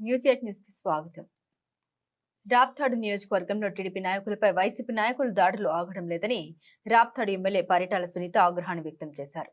News eight న్యూస్కి స్వాగతం. రాప్తాడు నియోజకవర్గంలో టీడీపీ నాయకులపై వైసీపీ నాయకులు దాడులు ఆగడం లేదని రాప్తాడు ఎమ్మెల్యే పరిటాల సునీత ఆగ్రహాన్ని వ్యక్తం చేశారు.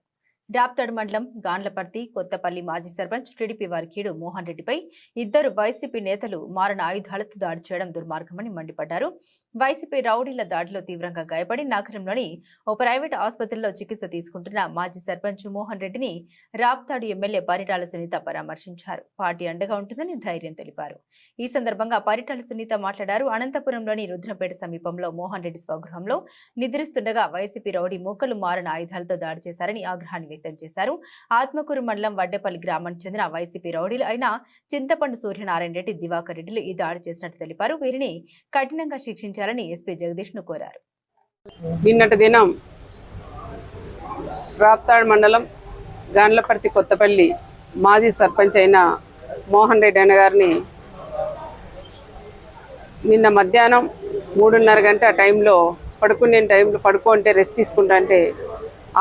డాప్తడ్ మండలం గాన్లపర్తి కొత్తపల్లి మాజీ సర్పంచ్ టీడీపీ వారి మోహన్ రెడ్డిపై ఇద్దరు వైసీపీ నేతలు మారణ ఆయుధాలతో దాడి చేయడం దుర్మార్గమని మండిపడ్డారు. వైసీపీ రౌడీల దాడిలో తీవ్రంగా గాయపడి నగరంలోని ఓ ప్రైవేట్ ఆసుపత్రిలో చికిత్స తీసుకుంటున్న మాజీ సర్పంచ్ మోహన్ రెడ్డిని రాప్తాడు ఎమ్మెల్యే పరిటాల సునీత పరామర్శించారు. పార్టీ అండగా ఉంటుందని ధైర్యం తెలిపారు. ఈ సందర్భంగా పరిటాల సునీత మాట్లాడారు. అనంతపురంలోని రుద్రపేట సమీపంలో మోహన్ రెడ్డి స్వగృహంలో నిద్రిస్తుండగా వైసీపీ రౌడీ మూకలు మారణ ఆయుధాలతో దాడి చేశారని ఆగ్రహాన్ని వ్యక్తం చేశారు. ఆత్మకూరు మండలం వడ్డేపల్లి గ్రామానికి చెందిన వైసీపీ రౌడీలు అయిన చింతపండు సూర్యనారాయణ రెడ్డి దివాకర్ రెడ్డిలు ఈ దాడి చేసినట్టు తెలిపారు. వీరిని కఠినంగా శిక్షించాలని ఎస్పీ జగదీష్ను కోరారు. నిన్నటి దినం రాప్తాడ్ మండలం గాండ్లపర్తి కొత్తపల్లి మాజీ సర్పంచ్ అయిన మోహన్ రెడ్డి అన్న గారిని నిన్న మధ్యాహ్నం మూడున్నర గంట టైంలో పడుకునే టైంలో పడుకుంటే రెస్ట్ తీసుకుంటా అంటే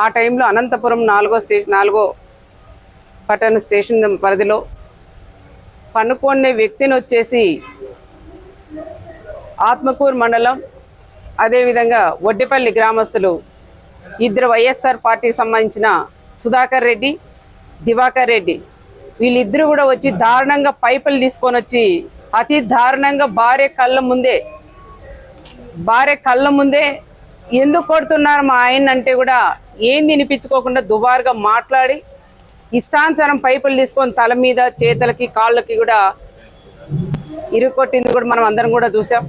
ఆ టైంలో అనంతపురం నాలుగో స్టేషన్ నాలుగో పట్టణ స్టేషన్ పరిధిలో పనుకొనే వ్యక్తిని వచ్చేసి ఆత్మకూరు మండలం అదేవిధంగా వడ్డిపల్లి గ్రామస్తులు ఇద్దరు వైఎస్ఆర్ పార్టీకి సంబంధించిన సుధాకర్ రెడ్డి దివాకర్ రెడ్డి. వీళ్ళిద్దరూ కూడా వచ్చి దారుణంగా పైపులు తీసుకొని వచ్చి అతి దారుణంగా భార్య కళ్ళ ముందే భార్య కళ్ళ ముందే ఎందుకు కొడుతున్నారు మా ఆయన అంటే కూడా ఏం వినిపించుకోకుండా దుబారుగా మాట్లాడి ఇష్టానుసారం పైపులు తీసుకొని తల మీద చేతులకి కాళ్ళకి కూడా ఇరుకొట్టింది కూడా మనం అందరం కూడా చూసాం.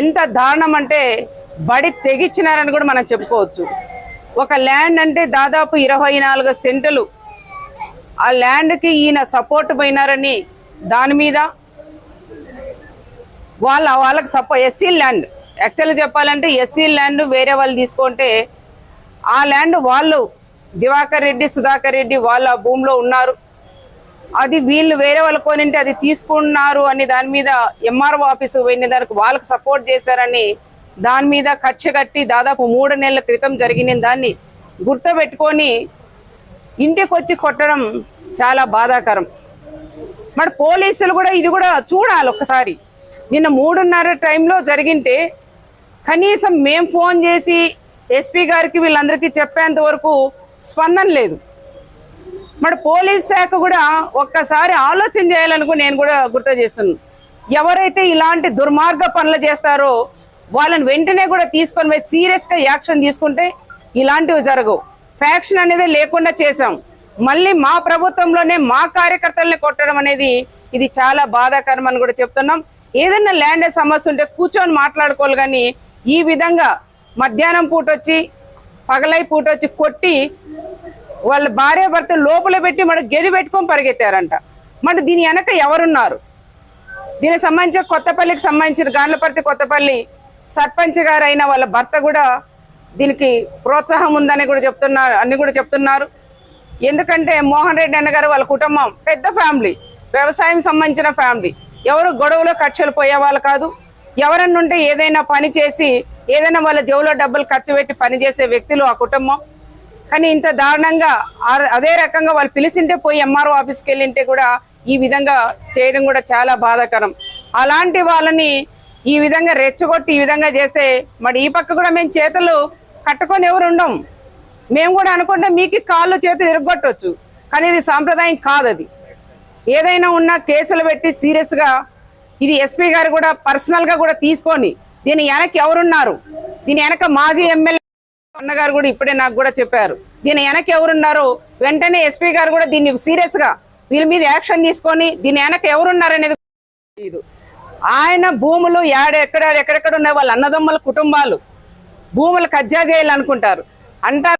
ఎంత దారుణం అంటే బడి తెగించినారని కూడా మనం చెప్పుకోవచ్చు. ఒక ల్యాండ్ అంటే దాదాపు ఇరవై నాలుగు సెంటులు. ఆ ల్యాండ్కి ఈయన సపోర్ట్ పోయినారని దాని మీద వాళ్ళ వాళ్ళకి సపో ఎస్సీ ల్యాండ్. యాక్చువల్గా చెప్పాలంటే ఎస్సీ ల్యాండ్ వేరే వాళ్ళు తీసుకుంటే ఆ ల్యాండ్ వాళ్ళు దివాకర్ రెడ్డి సుధాకర్ రెడ్డి వాళ్ళ భూమిలో ఉన్నారు. అది వీళ్ళు వేరే వాళ్ళు కోనింటే అది తీసుకున్నారు అని దాని మీద ఎంఆర్ఓ ఆఫీసు పోయిన దానికి వాళ్ళకి సపోర్ట్ చేశారని దాని మీద ఖర్చు కట్టి దాదాపు మూడు నెలల క్రితం జరిగిన దాన్ని గుర్తుపెట్టుకొని ఇంటికి వచ్చి కొట్టడం చాలా బాధాకరం. మరి పోలీసులు కూడా ఇది కూడా చూడాలి ఒక్కసారి. నిన్న మూడున్నర టైంలో జరిగింటే కనీసం మేం ఫోన్ చేసి ఎస్పీ గారికి వీళ్ళందరికీ చెప్పేంత వరకు స్పందన లేదు. మరి పోలీస్ శాఖ కూడా ఒక్కసారి ఆలోచన చేయాలనుకు నేను కూడా గుర్తు చేస్తున్నాను ఎవరైతే ఇలాంటి దుర్మార్గ పనులు చేస్తారో వాళ్ళని వెంటనే కూడా తీసుకొని పోయి సీరియస్గా యాక్షన్ తీసుకుంటే ఇలాంటివి జరగవు. ఫ్యాక్షన్ అనేది లేకుండా చేశాం. మళ్ళీ మా ప్రభుత్వంలోనే మా కార్యకర్తల్ని కొట్టడం అనేది ఇది చాలా బాధాకరం అని కూడా చెప్తున్నాం. ఏదైనా ల్యాండ్ సమస్య ఉంటే కూర్చొని మాట్లాడుకోవాలి కానీ ఈ విధంగా మధ్యాహ్నం పూట వచ్చి పగలై పూట వచ్చి కొట్టి వాళ్ళ భార్య భర్త లోపల పెట్టి మన గెడి పెట్టుకొని పరిగెత్తారంట. మన దీని వెనక ఎవరున్నారు? దీనికి సంబంధించిన కొత్తపల్లికి సంబంధించిన గాండ్లపర్తి కొత్తపల్లి సర్పంచ్ గారు అయిన వాళ్ళ భర్త కూడా దీనికి ప్రోత్సాహం ఉందని కూడా చెప్తున్నారు అన్ని కూడా చెప్తున్నారు. ఎందుకంటే మోహన్ రెడ్డి అన్న గారు వాళ్ళ కుటుంబం పెద్ద ఫ్యామిలీ వ్యవసాయం సంబంధించిన ఫ్యామిలీ. ఎవరు గొడవలో కక్షలు పోయే వాళ్ళు కాదు. ఎవరన్నుంటే ఏదైనా పని చేసి ఏదైనా వాళ్ళ జేబులో డబ్బులు ఖర్చు పెట్టి పనిచేసే వ్యక్తులు ఆ కుటుంబం. కానీ ఇంత దారుణంగా అదే రకంగా వాళ్ళు పిలిచింటే పోయి ఎంఆర్ఓ ఆఫీస్కి వెళ్ళింటే కూడా ఈ విధంగా చేయడం కూడా చాలా బాధాకరం. అలాంటి వాళ్ళని ఈ విధంగా రెచ్చగొట్టి ఈ విధంగా చేస్తే మరి ఈ పక్క కూడా మేము చేతులు కట్టుకొని ఎవరు ఉండం? మేము కూడా అనుకుంటే మీకు కాళ్ళు చేతులు ఇరగొట్టవచ్చు కానీ ఇది సాంప్రదాయం కాదు అది ఏదైనా ఉన్నా కేసులు పెట్టి సీరియస్గా ఇది ఎస్పీ గారు కూడా పర్సనల్గా కూడా తీసుకొని దీని వెనక ఎవరున్నారు? దీని వెనక మాజీ ఎమ్మెల్యే అన్నగారు కూడా ఇప్పుడే నాకు కూడా చెప్పారు. దీని వెనక ఎవరున్నారు? వెంటనే ఎస్పీ గారు కూడా దీన్ని సీరియస్గా వీళ్ళ మీద యాక్షన్ తీసుకొని దీని వెనక ఎవరున్నారు అనేది తెలియదు ఆయన భూములు యాడ ఎక్కడ ఎక్కడెక్కడ ఉన్నాయి? వాళ్ళ అన్నదమ్ముల కుటుంబాలు. భూములు కజ్జా చేయాలనుకుంటారు. అంటారు